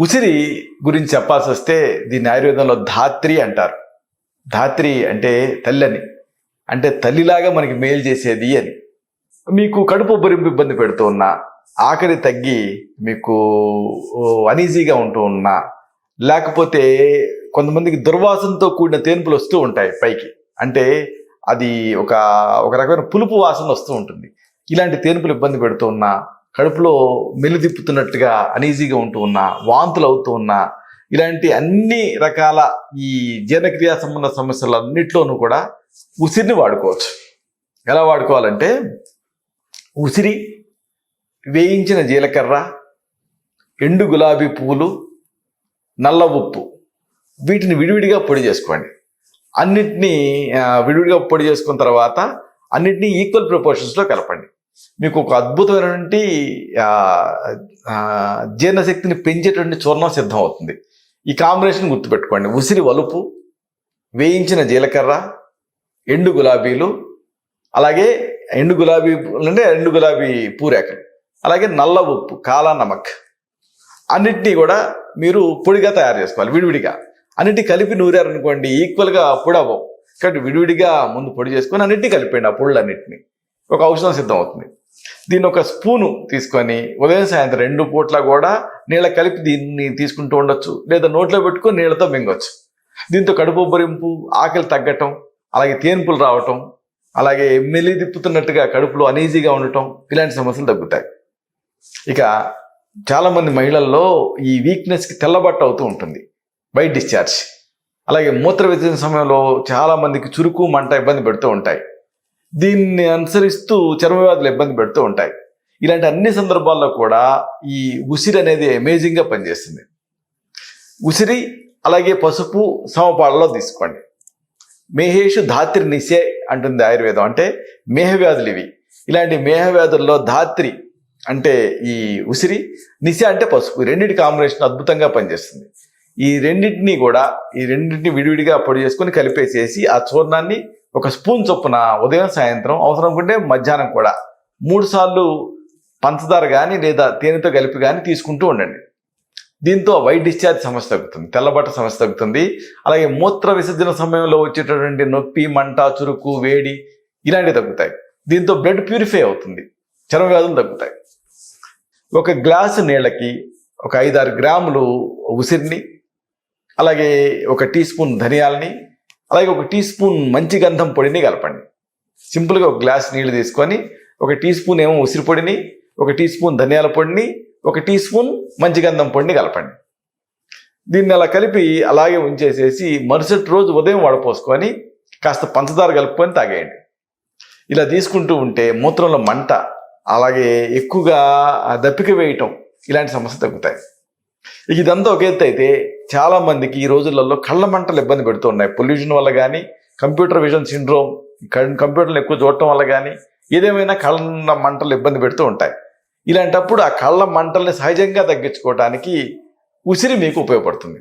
ఉసిరి గురించి చెప్పాల్సి వస్తే దీన్ని ఆయుర్వేదంలో ధాత్రి అంటారు. ధాత్రి అంటే తల్లని. అంటే తల్లిలాగా మనకి మేలు చేసేది అని. మీకు కడుపు ఉబ్బరింపు ఇబ్బంది పెడుతూ ఉన్నా ఆకలి తగ్గి మీకు అనీజీగా ఉంటూ ఉన్నా లేకపోతే కొంతమందికి దుర్వాసనతో కూడిన తేన్పులు వస్తూ ఉంటాయి పైకి. అంటే అది ఒక ఒక రకమైన పులుపు వాసన వస్తూ ఉంటుంది. ఇలాంటి తేన్పులు ఇబ్బంది పెడుతూ ఉన్నా కడుపులో మెల్లి తిప్పుతున్నట్టుగా అనీజీగా ఉంటూ ఉన్నా వాంతులు అవుతూ ఉన్నా ఇలాంటి అన్ని రకాల ఈ జీర్ణక్రియ సంబంధ సమస్యలన్నిట్లోనూ కూడా ఉసిరిని వాడుకోవచ్చు. ఎలా వాడుకోవాలంటే ఉసిరి వేయించిన జీలకర్ర ఎండు గులాబీ పువ్వులు నల్ల ఉప్పు వీటిని విడివిడిగా పొడి చేసుకోండి. అన్నిటినీ విడివిడిగా పొడి చేసుకున్న తర్వాత అన్నిటినీ ఈక్వల్ ప్రపోర్షన్స్లో కలపండి. మీకు ఒక అద్భుతమైనటువంటి జీర్ణశక్తిని పెంచేటువంటి చూర్ణం సిద్ధం అవుతుంది ఈ కాంబినేషన్ గుర్తుపెట్టుకోండి. ఉసిరి వలుపు వేయించిన జీలకర్ర ఎండు గులాబీలు అలాగే ఎండు గులాబీ అంటే ఎండు గులాబీ పూరేకలు అలాగే నల్ల ఉప్పు కాలా నమక్. అన్నిటినీ కూడా మీరు పొడిగా తయారు చేసుకోవాలి విడివిడిగా. అన్నిటి కలిపి నూరారనుకోండి ఈక్వల్గా పొడి అవ్వవు కాబట్టి విడివిడిగా ముందు పొడి చేసుకొని అన్నిటినీ కలిపేయండి ఆ పొడులన్నింటినీ. ఒక ఔషధం సిద్ధం అవుతుంది దీన్ని ఒక స్పూను తీసుకొని ఉదయం సాయంత్రం రెండు పూట్ల కూడా నీళ్ళ కలిపి దీన్ని తీసుకుంటూ ఉండొచ్చు. లేదా నోట్లో పెట్టుకొని నీళ్ళతో మింగొచ్చు. దీంతో కడుపు ఉబ్బరింపు ఆకలి తగ్గటం అలాగే తేన్పులు రావటం అలాగే మెలి తిప్పుతున్నట్టుగా కడుపులో అనీజీగా ఉండటం ఇలాంటి సమస్యలు తగ్గుతాయి. ఇక చాలామంది మహిళల్లో ఈ వీక్నెస్కి తెల్లబట్ట అవుతూ ఉంటుంది. White discharge. అలాగే మూత్ర విసర్జన సమయంలో చాలామందికి చురుకు మంట ఇబ్బంది పెడుతూ ఉంటాయి. దీన్ని అనుసరిస్తూ చర్మ వ్యాధులు ఇబ్బంది పెడుతూ ఉంటాయి. ఇలాంటి అన్ని సందర్భాల్లో కూడా ఈ ఉసిరి అనేది అమేజింగ్గా పనిచేస్తుంది. ఉసిరి అలాగే పసుపు సమపాలలో తీసుకోండి. మేహేషు ధాత్రి నిశే అంటుంది ఆయుర్వేదం. అంటే మేహవ్యాధులు ఇవి. ఇలాంటి మేహవ్యాధుల్లో ధాత్రి అంటే ఈ ఉసిరి నిశ అంటే పసుపు. రెండింటి కాంబినేషన్ అద్భుతంగా పనిచేస్తుంది. ఈ రెండింటిని కూడా ఈ రెండింటిని విడివిడిగా పొడి చేసుకొని కలిపేసేసి ఆ చూర్ణాన్ని ఒక స్పూన్ చొప్పున ఉదయం సాయంత్రం అవసరం అనుకుంటే మధ్యాహ్నం కూడా. మూడు సార్లు పంచదార కానీ లేదా తేనెతో కలిపి కానీ తీసుకుంటూ ఉండండి. దీంతో వైట్ డిశ్చార్జ్ సమస్య తగ్గుతుంది తెల్లబట్ట సమస్య తగ్గుతుంది. అలాగే మూత్ర విసర్జన సమయంలో వచ్చేటటువంటి నొప్పి మంట చురుకు వేడి ఇలాంటివి తగ్గుతాయి. దీంతో బ్లడ్ ప్యూరిఫై అవుతుంది చర్మ వ్యాధులు తగ్గుతాయి. ఒక గ్లాసు నీళ్ళకి ఒక ఐదారు గ్రాములు ఉసిరిని అలాగే ఒక టీ స్పూన్ ధనియాలని అలాగే ఒక టీ స్పూన్ మంచి గంధం పొడిని కలపండి. సింపుల్గా ఒక గ్లాస్ నీళ్ళు తీసుకొని ఒక టీ స్పూన్ ఏమో ఉసిరి పొడిని ఒక టీ స్పూన్ ధనియాల పొడిని ఒక టీ స్పూన్ మంచి గంధం పొడిని కలపండి. దీన్ని అలా కలిపి అలాగే ఉంచేసేసి మరుసటి రోజు ఉదయం వడపోసుకొని కాస్త పంచదార కలుపుకొని తాగేయండి. ఇలా తీసుకుంటూ ఉంటే మూత్రంలో మంట అలాగే ఎక్కువగా ఆ దప్పిక వేయటం ఇలాంటి సమస్యలు తగ్గుతాయి. ఇక ఇదంతా ఒక ఎత్తు అయితే చాలా మందికి ఈ రోజులలో కళ్ళ మంటలు ఇబ్బంది పెడుతూ ఉన్నాయి. పొల్యూషన్ వల్ల కానీ కంప్యూటర్ విజన్ సిండ్రోమ్ కంప్యూటర్లు ఎక్కువ చూడటం వల్ల కానీ ఏదేమైనా కళ్ళ మంటలు ఇబ్బంది పెడుతూ ఉంటాయి. ఇలాంటప్పుడు ఆ కళ్ళ మంటల్ని సహజంగా తగ్గించుకోవడానికి ఉసిరి మీకు ఉపయోగపడుతుంది.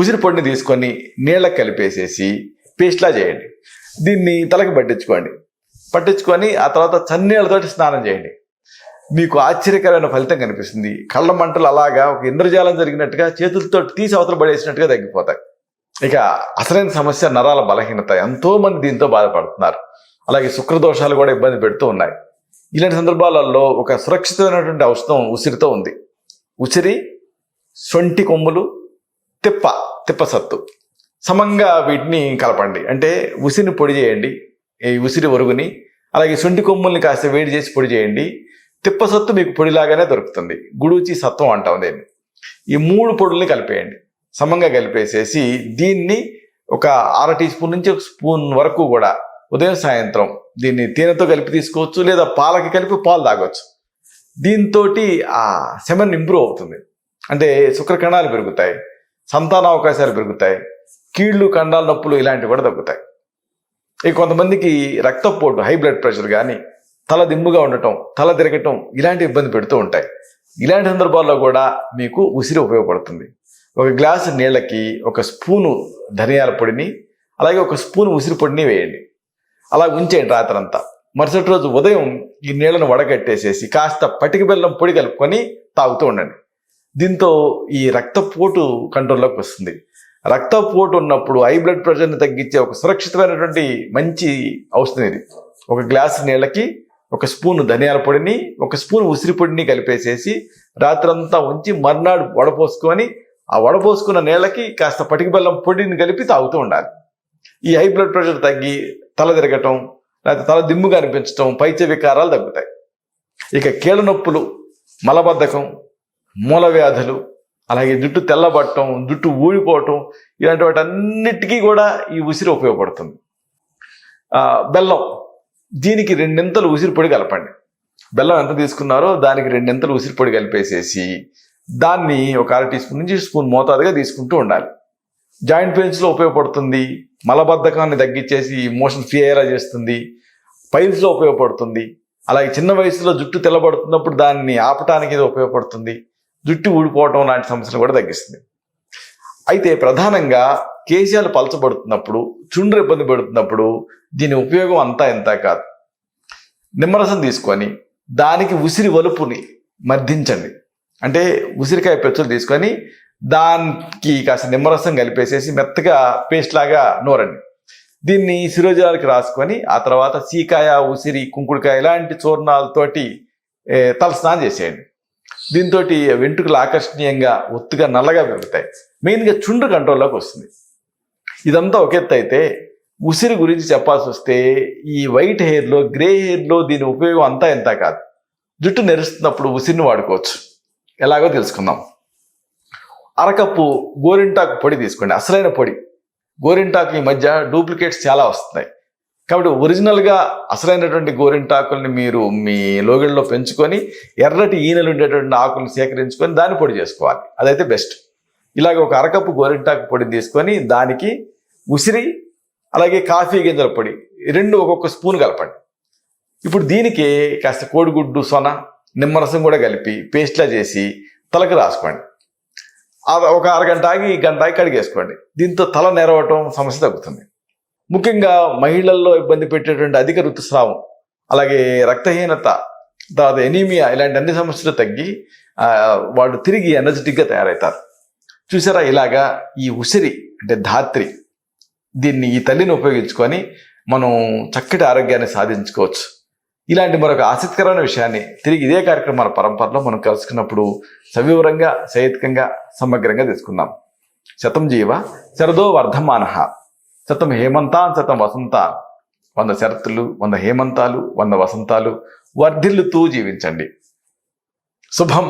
ఉసిరి పొడిని తీసుకొని నీళ్ళకి కలిపేసేసి పేస్ట్లా చేయండి. దీన్ని తలకి పట్టించుకోండి. పట్టించుకొని ఆ తర్వాత చన్నీళ్ళతోటి స్నానం చేయండి. మీకు ఆశ్చర్యకరమైన ఫలితం కనిపిస్తుంది. కళ్ళ మంటలు అలాగా ఒక ఇంద్రజాలం జరిగినట్టుగా చేతులతో తీసి అవతల పడేసినట్టుగా తగ్గిపోతాయి. ఇక అసలైన సమస్య నరాల బలహీనత. ఎంతోమంది దీంతో బాధపడుతున్నారు. అలాగే శుక్రదోషాలు కూడా ఇబ్బంది పెడుతూ ఉన్నాయి. ఇలాంటి సందర్భాలలో ఒక సురక్షితమైనటువంటి ఔషధం ఉసిరితో ఉంది. ఉసిరి సొంటి కొమ్ములు తిప్ప తిప్ప సత్తు. సమంగా వీటిని కలపండి. అంటే ఉసిరిని పొడి చేయండి. ఈ ఉసిరి ఒరుగుని అలాగే సొంటి కొమ్ముల్ని కాస్త వేడి చేసి పొడి చేయండి. తిప్ప సత్తు మీకు పొడిలాగానే దొరుకుతుంది. గుడూచి సత్వం అంటాం దీన్ని. ఈ మూడు పొడుల్ని కలిపేయండి. సమంగా కలిపేసేసి దీన్ని ఒక అర టీ స్పూన్ నుంచి ఒక స్పూన్ వరకు కూడా ఉదయం సాయంత్రం దీన్ని తేనెతో కలిపి తీసుకోవచ్చు లేదా పాలకి కలిపి పాలు తాగొచ్చు. దీంతో ఆ సెమన్ ఇంప్రూవ్ అవుతుంది. అంటే శుక్రకణాలు పెరుగుతాయి సంతాన అవకాశాలు పెరుగుతాయి కీళ్ళు కండాల నొప్పులు ఇలాంటివి కూడా తగ్గుతాయి. ఇక కొంతమందికి రక్తపోటు హై బ్లడ్ ప్రెషర్ కానీ తల దిమ్ముగా ఉండటం తల తిరగటం ఇలాంటి ఇబ్బంది పెడుతూ ఉంటాయి. ఇలాంటి సందర్భాల్లో కూడా మీకు ఉసిరి ఉపయోగపడుతుంది. ఒక గ్లాసు నీళ్ళకి ఒక స్పూను ధనియాల పొడిని అలాగే ఒక స్పూన్ ఉసిరి పొడిని వేయండి. అలా ఉంచేయండి రాత్రంతా. మరుసటి రోజు ఉదయం ఈ నీళ్ళను వడగట్టేసేసి కాస్త పటిక బెల్లం పొడి కలుపుకొని తాగుతూ ఉండండి. దీంతో ఈ రక్తపోటు కంట్రోల్లోకి వస్తుంది. రక్తపోటు ఉన్నప్పుడు హై బ్లడ్ ప్రెషర్ని తగ్గించే ఒక సురక్షితమైనటువంటి మంచి ఔషధం ఇది. ఒక గ్లాసు నీళ్ళకి ఒక స్పూన్ ధనియాల పొడిని ఒక స్పూన్ ఉసిరి పొడిని కలిపేసేసి రాత్రంతా ఉంచి మర్నాడు వడపోసుకొని ఆ వడపోసుకున్న నీళ్ళకి కాస్త పటికి బెల్లం పొడిని కలిపి తాగుతూ ఉండాలి. ఈ హై బ్లడ్ ప్రెషర్ తగ్గి తల తిరగటం లేకపోతే తల దిమ్ముగా అనిపించటం పైచ వికారాలు తగ్గుతాయి. ఇక కీళ్ళ నొప్పులు మలబద్ధకం మూల వ్యాధులు అలాగే జుట్టు తెల్లబట్టడం జుట్టు ఊడిపోవటం ఇలాంటి వాటన్నిటికీ కూడా ఈ ఉసిరి ఉపయోగపడుతుంది. బెల్లం. దీనికి రెండింతలు ఉసిరి పొడి కలపండి. బెల్లం ఎంత తీసుకున్నారో దానికి రెండింతలు ఉసిరి పొడి కలిపేసేసి దాన్ని ఒక అర టీ స్పూన్ నుంచి స్పూన్ మోతాదుగా తీసుకుంటూ ఉండాలి. జాయింట్ పెయిన్స్లో ఉపయోగపడుతుంది. మలబద్ధకాన్ని తగ్గించేసి మోషన్ ఫ్రీ అయ్యేలా చేస్తుంది. పైల్స్లో ఉపయోగపడుతుంది. అలాగే చిన్న వయసులో జుట్టు తెల్లబడుతున్నప్పుడు దాన్ని ఆపటానికి ఇది ఉపయోగపడుతుంది. జుట్టు ఊడిపోవటం లాంటి సమస్యలు కూడా తగ్గిస్తుంది. అయితే ప్రధానంగా కేసీఆర్ పలచబడుతున్నప్పుడు చుండ్రు ఇబ్బంది పడుతున్నప్పుడు దీని ఉపయోగం అంతా ఎంత కాదు. నిమ్మరసం తీసుకొని దానికి ఉసిరి వలుపుని మర్దించండి. అంటే ఉసిరికాయ పెచ్చులు తీసుకొని దానికి కాస్త నిమ్మరసం కలిపేసేసి మెత్తగా పేస్ట్ లాగా నూరండి. దీన్ని శిరోజాలకి రాసుకొని ఆ తర్వాత సీకాయ ఉసిరి కుంకుడుకాయ ఇలాంటి చూర్ణాలతోటి తల తలస్నానం చేసేయండి. దీంతో వెంట్రుకలు ఆకర్షణీయంగా ఒత్తుగా నల్లగా పెరుగుతాయి మెయిన్గా చుండ్రు కంట్రోల్లోకి వస్తుంది. ఇదంతా ఒక ఎత్తు అయితే ఉసిరి గురించి చెప్పాల్సి వస్తే ఈ వైట్ హెయిర్లో గ్రే హెయిర్లో దీని ఉపయోగం అంతా ఎంత కాదు. జుట్టు నెరుస్తున్నప్పుడు ఉసిరిని వాడుకోవచ్చు. ఎలాగో తెలుసుకుందాం. అరకప్పు గోరింటాకు పొడి తీసుకోండి. అసలైన పొడి. గోరింటాకు ఈ మధ్య డూప్లికేట్స్ చాలా వస్తున్నాయి. కాబట్టి ఒరిజినల్గా అసలైనటువంటి గోరింటాకుల్ని మీరు మీ లోగిళ్ళలో పెంచుకొని ఎర్రటి ఈనెలు ఉండేటువంటి ఆకుల్ని సేకరించుకొని దాన్ని పొడి చేసుకోవాలి. అదైతే బెస్ట్. ఇలాగ ఒక అరకప్పు గోరింటాకు పొడిని తీసుకొని దానికి ఉసిరి అలాగే కాఫీ గింజల పొడి రెండు ఒక్కొక్క స్పూన్ కలపండి. ఇప్పుడు దీనికి కాస్త కోడిగుడ్డు సొన నిమ్మరసం కూడా కలిపి పేస్ట్లా చేసి తలకు రాసుకోండి. ఒక అరగంట ఆగి గంట ఆగి కడిగేసుకోండి. దీంతో తల నెరవటం సమస్య తగ్గుతుంది. ముఖ్యంగా మహిళల్లో ఇబ్బంది పెట్టేటువంటి అధిక ఋతుస్రావం అలాగే రక్తహీనత తర్వాత ఎనీమియా ఇలాంటి అన్ని సమస్యలు తగ్గి వాళ్ళు తిరిగి ఎనర్జెటిక్గా తయారవుతారు చూసారా ఇలాగా ఈ ఉసిరి అంటే ధాత్రి. దీన్ని ఈ తల్లిని ఉపయోగించుకొని మనం చక్కటి ఆరోగ్యాన్ని సాధించుకోవచ్చు. ఇలాంటి మరొక ఆసక్తికరమైన విషయాన్ని తిరిగి ఇదే కార్యక్రమాల పరంపరలో మనం కలుసుకున్నప్పుడు సవివరంగా సైతికంగా సమగ్రంగా తెలుసుకుందాం శతం జీవ శరదో వర్ధమాన. శతం హేమంతాన్ శతం వసంతాన్. వంద శరత్తులు వంద హేమంతాలు వంద వసంతాలు వర్ధిల్లుతూ జీవించండి. శుభం.